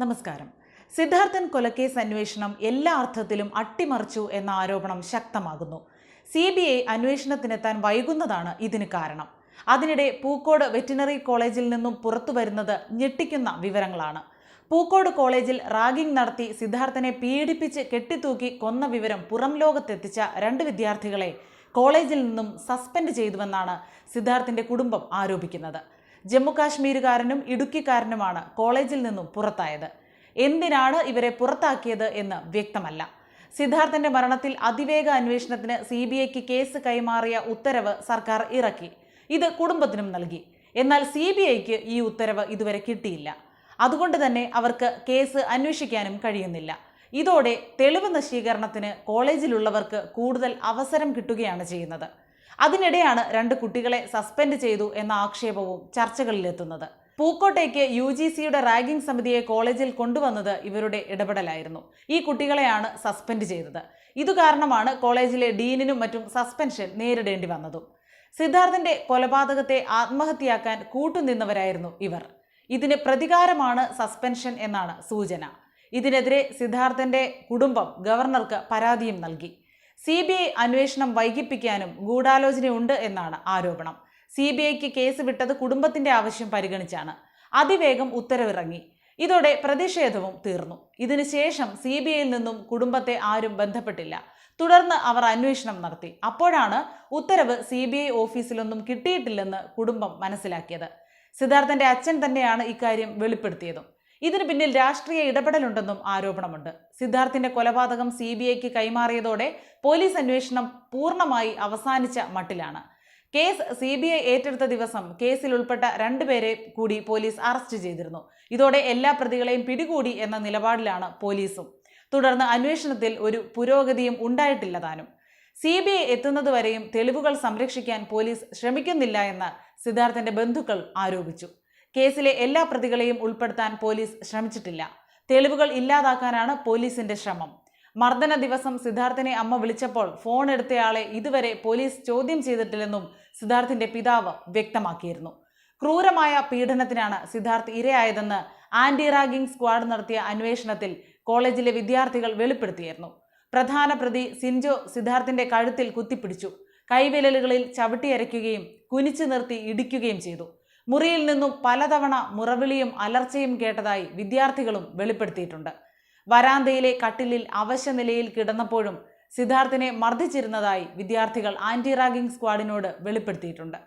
നമസ്കാരം. സിദ്ധാർത്ഥൻ കൊലക്കേസ് അന്വേഷണം എല്ലാ അർത്ഥത്തിലും അട്ടിമറിച്ചു എന്ന ആരോപണം ശക്തമാകുന്നു. സി ബി ഐ അന്വേഷണത്തിനെത്താൻ വൈകുന്നതാണ് ഇതിന് കാരണം. അതിനിടെ പൂക്കോട് വെറ്റിനറി കോളേജിൽ നിന്നും പുറത്തു വരുന്നത് ഞെട്ടിക്കുന്ന വിവരങ്ങളാണ്. പൂക്കോട് കോളേജിൽ റാഗിംഗ് നടത്തി സിദ്ധാർത്ഥനെ പീഡിപ്പിച്ച് കെട്ടിത്തൂക്കി കൊന്ന വിവരം പുറം ലോകത്തെത്തിച്ച രണ്ട് വിദ്യാർത്ഥികളെ കോളേജിൽ നിന്നും സസ്പെൻഡ് ചെയ്തുവെന്നാണ് സിദ്ധാർത്ഥിന്റെ കുടുംബം ആരോപിക്കുന്നത്. ജമ്മു കാശ്മീരുകാരനും ഇടുക്കിക്കാരനുമാണ് കോളേജിൽ നിന്നും പുറത്തായത്. എന്തിനാണ് ഇവരെ പുറത്താക്കിയത് എന്ന് വ്യക്തമല്ല. സിദ്ധാർത്ഥന്റെ മരണത്തിൽ അതിവേഗ അന്വേഷണത്തിന് സി ബി ഐക്ക് കേസ് കൈമാറിയ ഉത്തരവ് സർക്കാർ ഇറക്കി. ഇത് കുടുംബത്തിനും നൽകി. എന്നാൽ സി ബി ഐക്ക് ഈ ഉത്തരവ് ഇതുവരെ കിട്ടിയില്ല. അതുകൊണ്ട് തന്നെ അവർക്ക് കേസ് അന്വേഷിക്കാനും കഴിയുന്നില്ല. ഇതോടെ തെളിവ് നശീകരണത്തിന് കോളേജിലുള്ളവർക്ക് കൂടുതൽ അവസരം കിട്ടുകയാണ് ചെയ്യുന്നത്. അതിനിടെയാണ് രണ്ട് കുട്ടികളെ സസ്പെൻഡ് ചെയ്തു എന്ന ആക്ഷേപവും ചർച്ചകളിലെത്തുന്നത്. പൂക്കോട്ടേക്ക് യു ജി സിയുടെ റാഗിംഗ് സമിതിയെ കോളേജിൽ കൊണ്ടുവന്നത് ഇവരുടെ ഇടപെടലായിരുന്നു. ഈ കുട്ടികളെയാണ് സസ്പെൻഡ് ചെയ്തത്. ഇതു കാരണമാണ് കോളേജിലെ ഡീനിനും മറ്റും സസ്പെൻഷൻ നേരിടേണ്ടി വന്നതും. സിദ്ധാർത്ഥന്റെ കൊലപാതകത്തെ ആത്മഹത്യയാക്കാൻ കൂട്ടുനിന്നവരായിരുന്നു ഇവർ. ഇതിന് പ്രതികാരമാണ് സസ്പെൻഷൻ എന്നാണ് സൂചന. ഇതിനെതിരെ സിദ്ധാർത്ഥന്റെ കുടുംബം ഗവർണർക്ക് പരാതിയും നൽകി. സി ബി ഐ അന്വേഷണം വൈകിപ്പിക്കാനും ഗൂഢാലോചനയുണ്ട് എന്നാണ് ആരോപണം. സി ബി ഐക്ക് കേസ് വിട്ടത് കുടുംബത്തിന്റെ ആവശ്യം പരിഗണിച്ചാണ്. അതിവേഗം ഉത്തരവിറങ്ങി. ഇതോടെ പ്രതിഷേധവും തീർന്നു. ഇതിനുശേഷം സി ബി ഐയിൽ നിന്നും കുടുംബത്തെ ആരും ബന്ധപ്പെട്ടില്ല. തുടർന്ന് അവർ അന്വേഷണം നടത്തി. അപ്പോഴാണ് ഉത്തരവ് സി ബി ഐ ഓഫീസിലൊന്നും കിട്ടിയിട്ടില്ലെന്ന് കുടുംബം മനസ്സിലാക്കിയത്. സിദ്ധാർത്ഥന്റെ അച്ഛൻ തന്നെയാണ് ഇക്കാര്യം വെളിപ്പെടുത്തിയതും. ഇതിന് പിന്നിൽ രാഷ്ട്രീയ ഇടപെടലുണ്ടെന്നും ആരോപണമുണ്ട്. സിദ്ധാർത്ഥിന്റെ കൊലപാതകം സി ബി ഐക്ക് കൈമാറിയതോടെ പോലീസ് അന്വേഷണം പൂർണമായി അവസാനിച്ച മട്ടിലാണ്. കേസ് സി ബി ഐ ഏറ്റെടുത്ത ദിവസം കേസിൽ ഉൾപ്പെട്ട രണ്ടുപേരെ കൂടി പോലീസ് അറസ്റ്റ് ചെയ്തിരുന്നു. ഇതോടെ എല്ലാ പ്രതികളെയും പിടികൂടി എന്ന നിലപാടിലാണ് പോലീസും. തുടർന്ന് അന്വേഷണത്തിൽ ഒരു പുരോഗതിയും ഉണ്ടായിട്ടില്ല താനും. സി ബി ഐ എത്തുന്നതുവരെയും തെളിവുകൾ സംരക്ഷിക്കാൻ പോലീസ് ശ്രമിക്കുന്നില്ല എന്ന് സിദ്ധാർത്ഥന്റെ ബന്ധുക്കൾ ആരോപിച്ചു. കേസിലെ എല്ലാ പ്രതികളെയും ഉൾപ്പെടുത്താൻ പോലീസ് ശ്രമിച്ചിട്ടില്ല. തെളിവുകൾ ഇല്ലാതാക്കാനാണ് പോലീസിന്റെ ശ്രമം. മർദ്ദന ദിവസം സിദ്ധാർത്ഥിനെ അമ്മ വിളിച്ചപ്പോൾ ഫോൺ എടുത്തയാളെ ഇതുവരെ പോലീസ് ചോദ്യം ചെയ്തിട്ടില്ലെന്നും സിദ്ധാർത്ഥിന്റെ പിതാവ് വ്യക്തമാക്കിയിരുന്നു. ക്രൂരമായ പീഡനത്തിനാണ് സിദ്ധാർത്ഥ് ഇരയായതെന്ന് ആന്റി റാഗിംഗ് സ്ക്വാഡ് നടത്തിയ അന്വേഷണത്തിൽ കോളേജിലെ വിദ്യാർത്ഥികൾ വെളിപ്പെടുത്തിയിരുന്നു. പ്രധാന പ്രതി സിൻജോ സിദ്ധാർത്ഥിന്റെ കഴുത്തിൽ കുത്തിപ്പിടിച്ചു. കൈവിരലുകളിൽ ചവിട്ടിയരയ്ക്കുകയും കുനിച്ചു നിർത്തി ഇടിക്കുകയും ചെയ്തു. മുറിയിൽ നിന്നും പലതവണ മുറവിളിയും അലർച്ചയും കേട്ടതായി വിദ്യാർത്ഥികളും വെളിപ്പെടുത്തിയിട്ടുണ്ട്. വരാന്തയിലെ കട്ടിലിൽ അവശനിലയിൽ കിടന്നപ്പോഴും സിദ്ധാർത്ഥിനെ മർദ്ദിച്ചിരുന്നതായി വിദ്യാർത്ഥികൾ ആന്റി റാഗിംഗ് സ്ക്വാഡിനോട് വെളിപ്പെടുത്തിയിട്ടുണ്ട്.